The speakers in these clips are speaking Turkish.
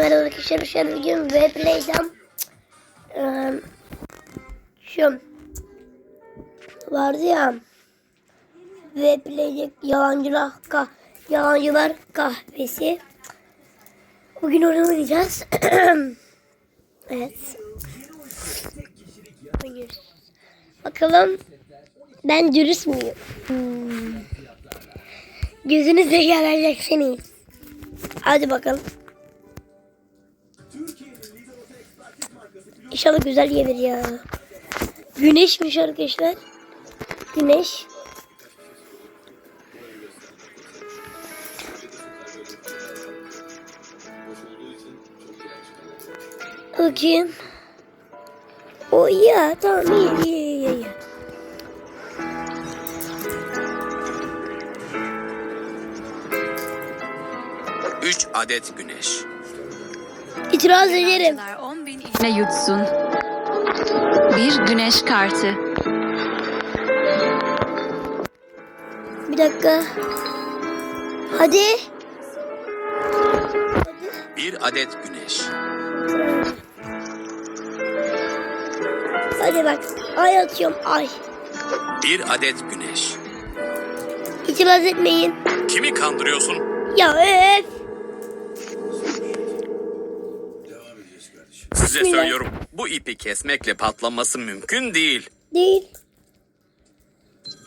Merhaba arkadaşlar, şu an bugün Webplay'den şu vardı ya Webplay'de yalancılar, kah, yalancılar kahvesi. Bugün onu oynayacağız. evet. Oynuyoruz. Bakalım ben dürüst müyüm? Hmm. Gözünüzle göreceksiniz. Hadi bakalım. İnşallah güzel gelir ya. Güneşmiş arkadaşlar. Güneş. Bakayım. O ya tamam iyi iyi iyi. iyi. Üç adet güneş. İtiraz ederim. 10 bin ne yutsun. Bir güneş kartı. Bir dakika. Hadi. Bir adet güneş. Hadi bak. Ay atıyorum ay. Bir adet güneş. İtiraz etmeyin. Kimi kandırıyorsun? Ya öf. Size Bismillah. söylüyorum. Bu ipi kesmekle patlaması mümkün değil. Değil.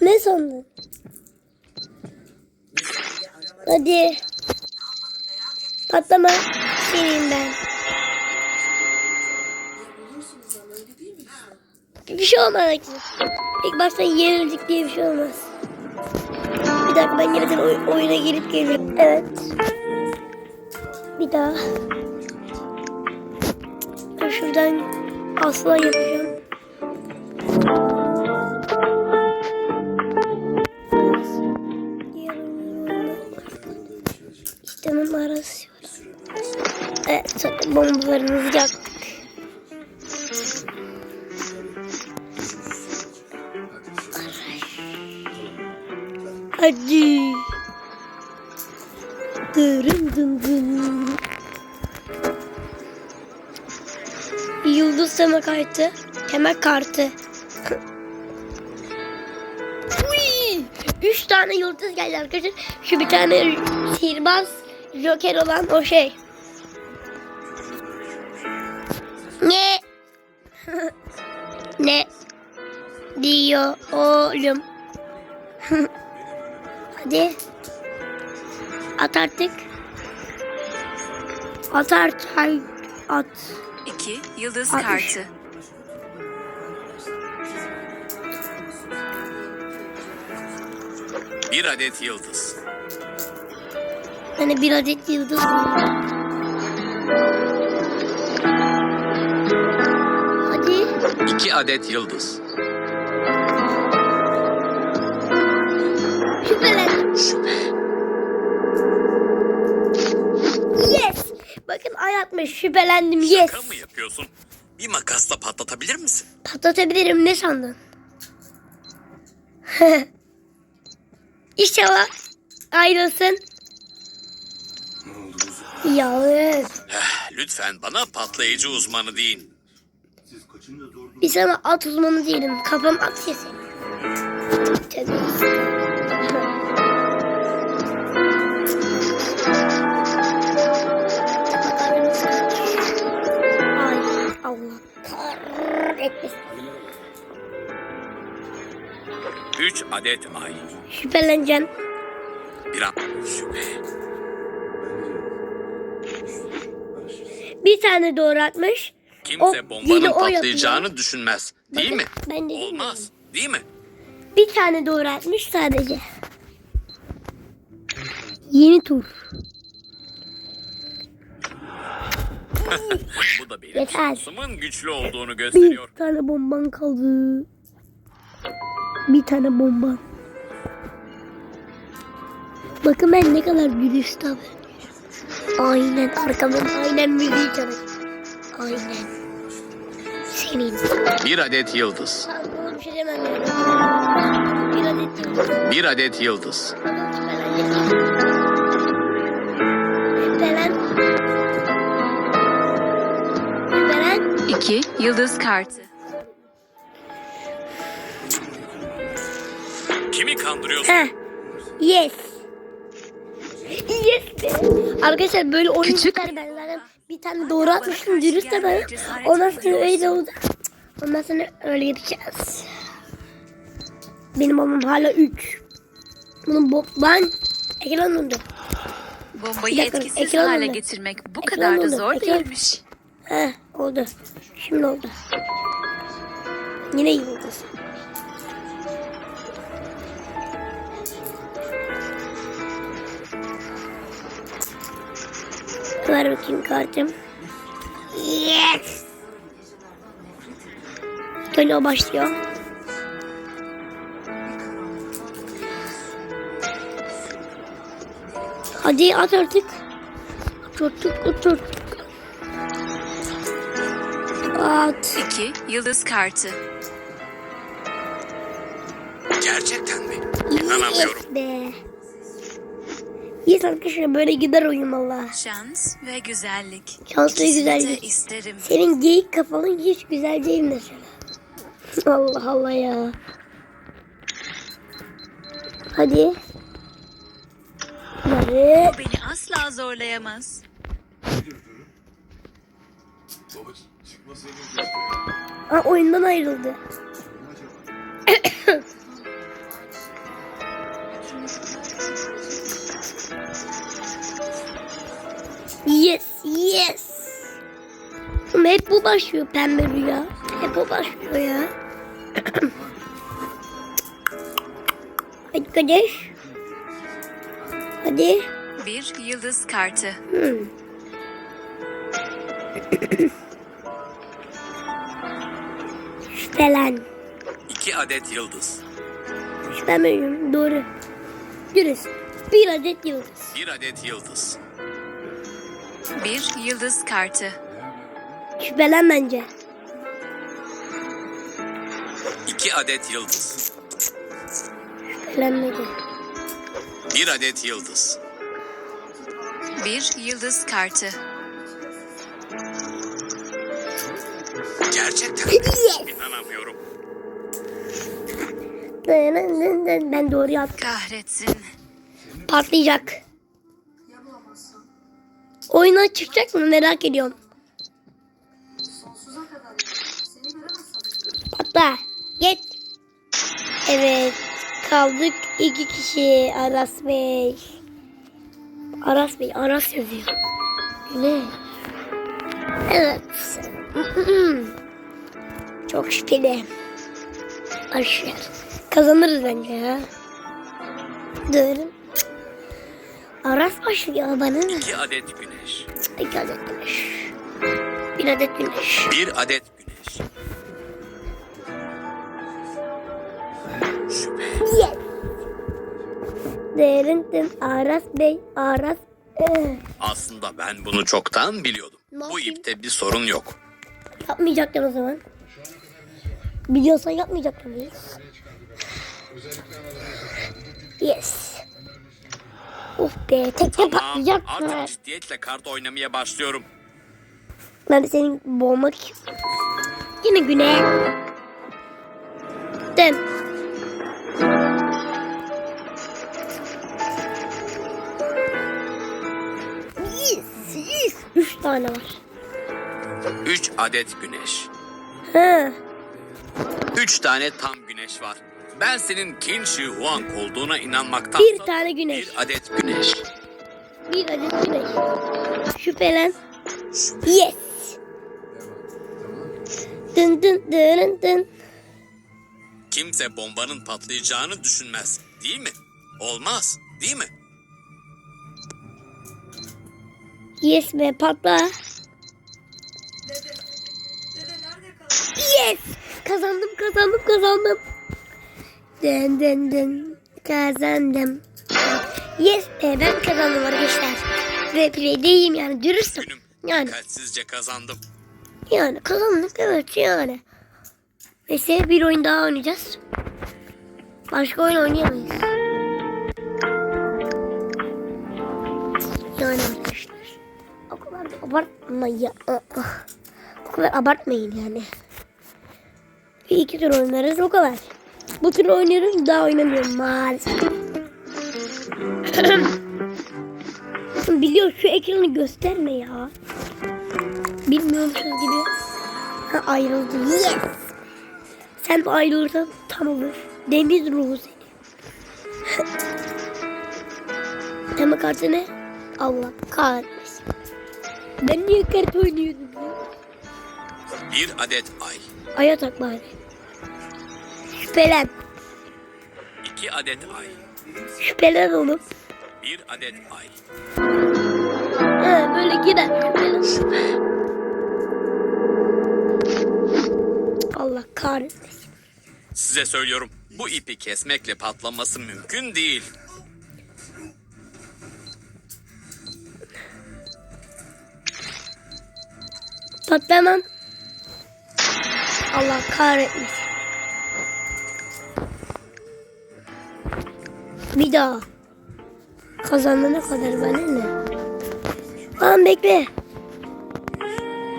Ne sandın? Hadi. Patlama. Senin ben. Bir şey olmaz. İlk başta yenildik diye bir şey olmaz. Bir dakika ben yeniden oy- oyuna girip geliyorum. Evet. Bir daha. Şuradan aslan yapacağım. İstemem arası. Evet, bombalarımızı yaktık. Hadi. Dırın dın dın. Yıldız tema kartı. Tema kartı. Uy! Üç tane yıldız geldi arkadaşlar. Şu bir tane sihirbaz joker olan o şey. Ne? ne? Diyor oğlum. Hadi. At artık. At artık. At. 2 yıldız Altmış. kartı. Bir adet yıldız. Yani bir adet yıldız var. Hadi. İki adet yıldız. Şüphelen. Yes. Bakın ay atmış. Şüphelendim. Yes. Yapıyorsun? Bir makasla patlatabilir misin? Patlatabilirim. Ne sandın? İnşallah ayrılsın. Ya evet. Eh, lütfen bana patlayıcı uzmanı deyin. Bir sana at uzmanı diyelim. Kafam at yesin. Tabii. 3 adet ay. Şüpheleneceğim. Bir an şüphe. Bir tane doğru atmış. Kimse o, bombanın patlayacağını yapıyor. düşünmez. Değil ben, mi? Ben de Olmaz. Değil mi? Bir tane doğru atmış sadece. Yeni tur. Bu da benim Yeter. güçlü olduğunu gösteriyor. Bir tane bomban kaldı. Bir tane bomba. Bakın ben ne kadar dürüst davranıyorum. Aynen arkamdan aynen müziği çalıyor. Aynen. Senin. Bir adet yıldız. Sana bir şey demem. Bir adet yıldız. Bir adet yıldız. Şüphelenecek. Şüphelen. 2 yıldız kartı. Kimi kandırıyorsun? Heh. Yes. Yes. Arkadaşlar böyle oyun Küçük- ben zaten bir tane doğru atmıştım dürüst de ben. Ondan sonra öyle oldu. Ondan sonra öyle gideceğiz. Benim babam hala 3. Bunun bu ben ekran önünde. Bombayı dakika, etkisiz ekran hale oldu. getirmek bu Ekran kadar da oldu, zor ekran. değilmiş. He oldu. Şimdi oldu. Yine yıldız. Ver bakayım kartım. Yes. Dönüyor başlıyor. Hadi at artık. At artık. At. 2 yıldız kartı. Gerçekten mi? İnanamıyorum. Yes be. Yes arkadaşlar böyle gider oyun valla. Şans ve güzellik. Şans ve güzellik. isterim. Senin geyik kafalın hiç güzel değil mesela. Allah Allah ya. Hadi. Hadi. Beni asla zorlayamaz. Aa, oyundan ayrıldı. yes, yes. Ama hep bu başlıyor pembe rüya. Hep o başlıyor ya. Hadi kardeş. Hadi. Bir yıldız kartı. Hmm. Şüphelen. İki adet yıldız. Şüpheleniyorum. Doğru. Dürüst. Bir adet yıldız. Bir adet yıldız. Bir yıldız kartı. Şüphelen bence. İki adet yıldız. Şüphelenmedi. Bir adet yıldız. Bir yıldız kartı. Gerçekten? Yes. İnanamıyorum. Ben doğru yaptım. Kahretsin. Patlayacak. Oyuna çıkacak mı merak ediyorum. Patla. Git. Evet. Kaldık iki kişi. Aras Bey. Aras Bey. Aras yazıyor. Ne? Evet. Çok şüpheli. Aşırı. Kazanırız bence ya. Dur. Aras başlıyor bana. İki adet güneş. İki adet güneş. Bir adet güneş. Bir adet güneş. Şüphe. Yes. Derin dım Aras Bey. Aras. Ee, Aslında ben bunu çoktan biliyordum. Ne Bu yapayım? ipte bir sorun yok. yapmayacaktın o zaman. Biliyorsan yapmayacaktın. Yes. Of be tek tek Tamam patlayacak mı? artık ciddiyetle kart oynamaya başlıyorum. Ben de senin boğmak Yine güne. Dem. Yes, yes. Üç tane var. Üç adet güneş. Ha. Üç tane tam güneş var. Ben senin Qin Shi Huang olduğuna inanmaktan Bir tane güneş. bir adet güneş. Bir adet güneş. Şüphelen. Yes. Dın dın dın dın. Kimse bombanın patlayacağını düşünmez. Değil mi? Olmaz. Değil mi? Yes be patla. Yes. Kazandım kazandım kazandım. Dın dın dın. Kazandım. Yes be ben kazandım arkadaşlar. Ve play'deyim yani dürüstüm. Yani Dikkatsizce kazandım. yani kazandık evet yani. Neyse bir oyun daha oynayacağız. Başka oyun oynayamayız. Yani arkadaşlar. O kadar da abartma ya. Ah. O kadar abartmayın yani. Bir iki tur oynarız o kadar. Bu tür oynuyoruz daha oynamıyorum maalesef. Biliyor şu ekranı gösterme ya. Bilmiyormuşuz gibi. Ha, ayrıldı. Yes. Sen ayrılırsan tam olur. Deniz ruhu seni. Tema kartı ne? Allah kahretmesin. Ben niye kart oynuyordum ya? Bir adet ay. Aya tak bari. Şüphelen. iki adet ay. Şüphelen oğlum. Bir adet ay. Ha, böyle gider. Şüphelen. Allah kahretmesin. Size söylüyorum. Bu ipi kesmekle patlaması mümkün değil. Patlamam. Allah kahretmesin. Bir daha. Kazanana kadar bana ne? Lan bekle.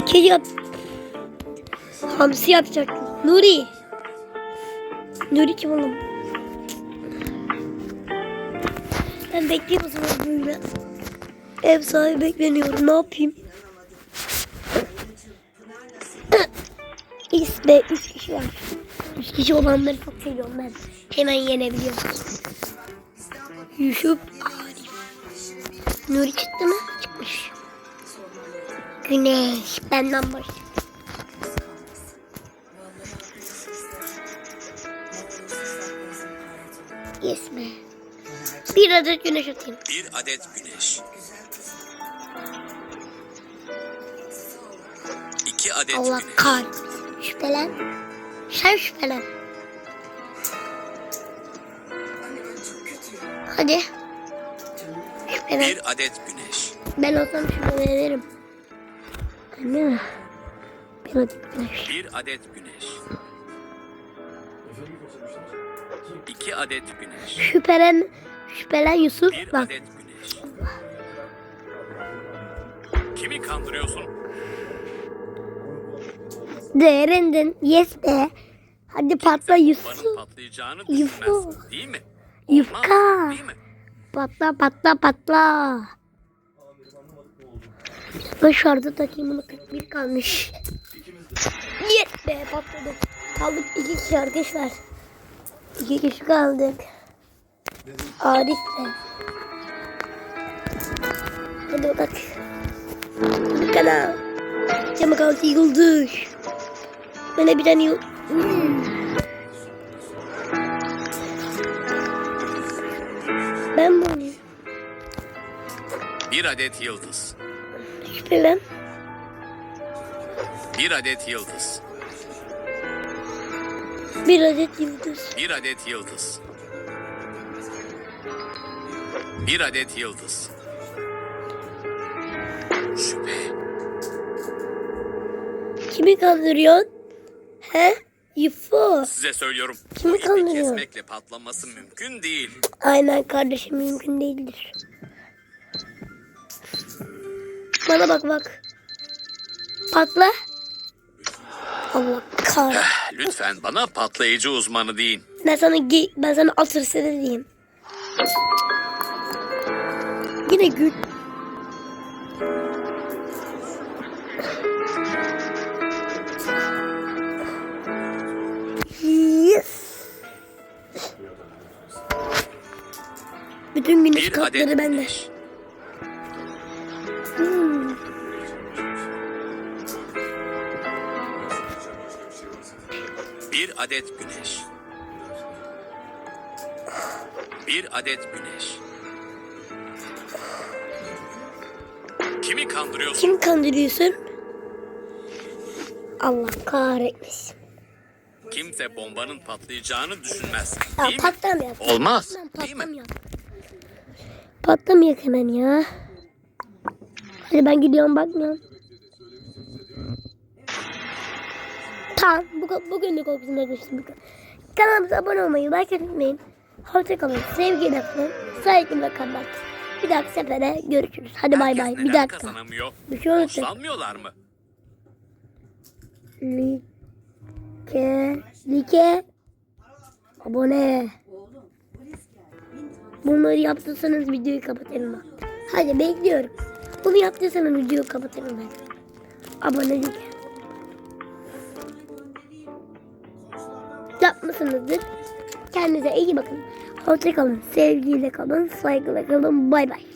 Kedi yap. Hamsi yapacaktım. Nuri. Nuri kim oğlum? Ben bekleyeyim o zaman böyle. Ev sahibi bekleniyorum. Ne yapayım? Be 3 kişi var. 3 kişi olanları çok seviyorum ben. Hemen yenebiliyorum. Yusuf Arif. Nuri çıktı mı? Çıkmış. Güneş benden başlıyor. Yes be. Bir adet güneş atayım. Bir adet güneş. İki adet Allah güneş. kahretsin. Şüphelen. Sen şüphelen. Hadi. Şüphelen. Bir adet güneş. Ben olsam şüphelenirim. Anne. Bir adet güneş. Bir adet güneş. İki adet güneş. Şüphelen. Şüphelen Yusuf. Bir Bak. adet güneş. Kimi kandırıyorsun? Değerinden. Yes be. Hadi patla Yusuf. Düşünmezsin değil mi? Yufka. Patla patla patla. Ben şarjı takayım bunu 41 kalmış. Yes be patladı. Kaldık iki kişi arkadaşlar. İki kişi kaldık. Arif de. Hadi bak. Bu kadar. Cama kaldı yıkıldı. Bana bir tane yıl... Ben mi oynayayım? Bir adet yıldız. Şüphelen. Bir adet yıldız. Bir adet yıldız. Bir adet yıldız. Bir adet yıldız. Şüphe. Kimi kandırıyorsun? He? Yufo. Size söylüyorum. Kimi bu ipi kandırıyor? kesmekle patlaması mümkün değil. Aynen kardeşim mümkün değildir. Bana bak bak. Patla. Allah kahretsin. Lütfen bana patlayıcı uzmanı deyin. Ben sana ge- ben sana at hırsızı diyeyim. Yine gül. Kartları adet bende. Hmm. Bir adet güneş. Bir adet güneş. Kimi kandırıyorsun? Kim kandırıyorsun? Allah kahretmesin. Kimse bombanın patlayacağını düşünmez. Ya Değil mi? patlamayalım. Olmaz. Hemen Değil mi? Patlamayak hemen ya. Hadi ben gidiyorum bakmıyorum. Tamam. Bu, bugünlük olsun arkadaşlar. Kanalımıza abone olmayı, like etmeyin. Hoşçakalın. Sevgiyle kalın. Saygıyla kalın. Bir dahaki sefere görüşürüz. Hadi bay bay. Bir dakika. kazanamıyor? Bir şey unuttum. Hoşlanmıyorlar mı? Like. Like. Abone. Bunları yaptıysanız videoyu kapatırım ben. Hadi bekliyorum. Bunu yaptıysanız videoyu kapatırım ben. Abonelik. Yapmışsınızdır. Kendinize iyi bakın. Hoşça kalın. Sevgiyle kalın. Saygıyla kalın. Bay bay.